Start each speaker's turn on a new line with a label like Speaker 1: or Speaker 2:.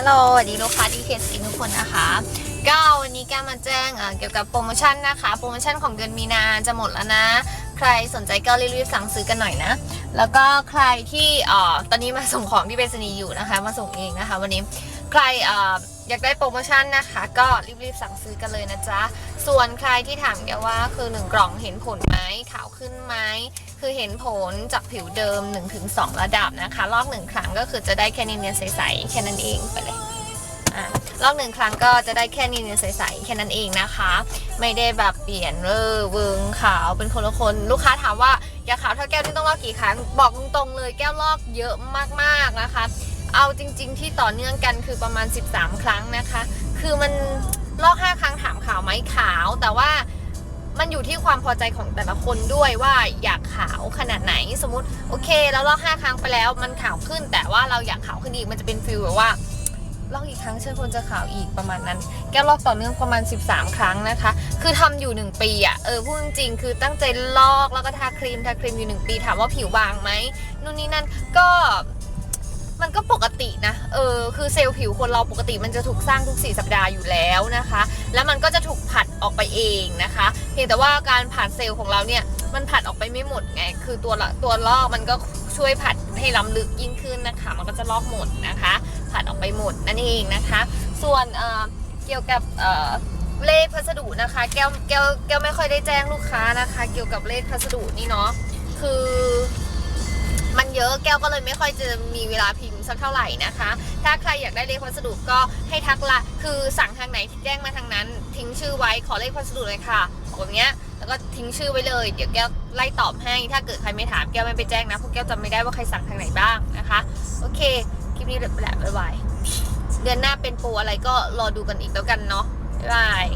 Speaker 1: ฮัลโหลสวัสดีลูกค้าดีเทสกินทุกคนนะคะก็วันนี้แกมาแจ้งเกี่ยวกับโปรโมชั่นนะคะ โปรโมชั่นของเดือนมีนาจะหมดแล้วนะ ใครสนใจก็รีบๆสั่งซื้อกันหน่อยนะ แล้วก็ใครที่ออตอนนี้มาส่งของที่เบสนีอยู่นะคะ มาส่งเองนะคะ วันนี้ใคร อยากได้โปรโมชั่นนะคะ ก็รีบๆสั่งซื้อกันเลยนะจ๊ะ ส่วนใครที่ถามแกว่าคือหนึ่งกล่องเห็นผลไหมขาวขึ้นไหมคือเห็นผลจากผิวเดิม 1-2 ระดับนะคะ ลอกหนึ่งครั้งก็คือจะได้แค่เนียนๆใสๆแค่นั้นเองไปเลยอะลอกหนึ่งครั้งก็จะได้แค่เนียนใสๆแค่นั้นเองนะคะ ไม่ได้แบบเปลี่ยนเวอร์เวิงขาวเป็นคนละคน ลูกค้าถามว่าอยากขาวเท่าแก้วนี่ต้องลอกกี่ครั้ง บอกตรงๆเลยแก้วลอกเยอะมากๆนะคะ เอาจริง ๆ ที่ต่อเนื่องกันคือประมาณ 13 ครั้งนะคะ คือมันลอก 5 ครั้งถามขาวไหมขาว แต่ว่ามันอยู่ที่ความพอใจของแต่ละคนด้วยว่าอยากขาวขนาดไหนสมมติโอเคแล้วลอก5ครั้งไปแล้วมันขาวขึ้น แต่ว่าเราอยากขาวขึ้นอีกมันจะเป็นฟิลแบบว่าลอกอีกครั้งฉันควรจะขาวอีกประมาณนั้น แก้วลอกต่อเนื่องประมาณ 13 ครั้งนะคะ คือทำอยู่ 1 ปีอะ่ะเออพูดจริงๆคือตั้งใจลอกแล้วก็ทาครีมทาครีมอยู่ 1 ปีถามว่าผิวบางไหมนู่นนี่นั่นก็ มันก็ปกตินะ เออ คือเซลล์ผิวคนเราปกติมันจะถูกสร้างทุก 4 สัปดาห์อยู่แล้วนะคะ แล้วมันก็จะถูกผัดออกไปเองนะคะ เพียงแต่ว่าการผัดเซลล์ของเราเนี่ย มันผัดออกไปไม่หมดไง คือตัวละตัวลอกมันก็ช่วยผัดให้ล้ำลึกยิ่งขึ้นนะคะ มันก็จะลอกหมดนะคะ ผัดออกไปหมดนั่นเองนะคะ ส่วนเออเกี่ยวกับเออเลขพัสดุนะคะ แก้วแก้วแก้วไม่ค่อยได้แจ้งลูกค้านะคะ เกี่ยวกับเลขพัสดุนี่เนาะ คือ มันเยอะแก้วก็เลยไม่ค่อยจะมีเวลาพิมพ์สักเท่าไหร่นะคะ ถ้าใครอยากได้เลขพัสดุก็ให้ทักละคือสั่งทางไหนแจ้งมาทางนั้น ทิ้งชื่อไว้ขอเลขพัสดุเลยค่ะแบบเนี้ยแล้วก็ทิ้งชื่อไว้เลย เดี๋ยวแก้วไล่ตอบให้ ถ้าเกิดใครไม่ถามแก้วไม่ไปแจ้งนะเพราะแก้วจำไม่ได้ว่าใครสั่งทางไหนบ้างนะคะ โอเค คลิปนี้แหละบ๊ายบายเดือนหน้าเป็นโปรอะไรก็รอดูกันอีกแล้วกันเนาะบ๊ายบาย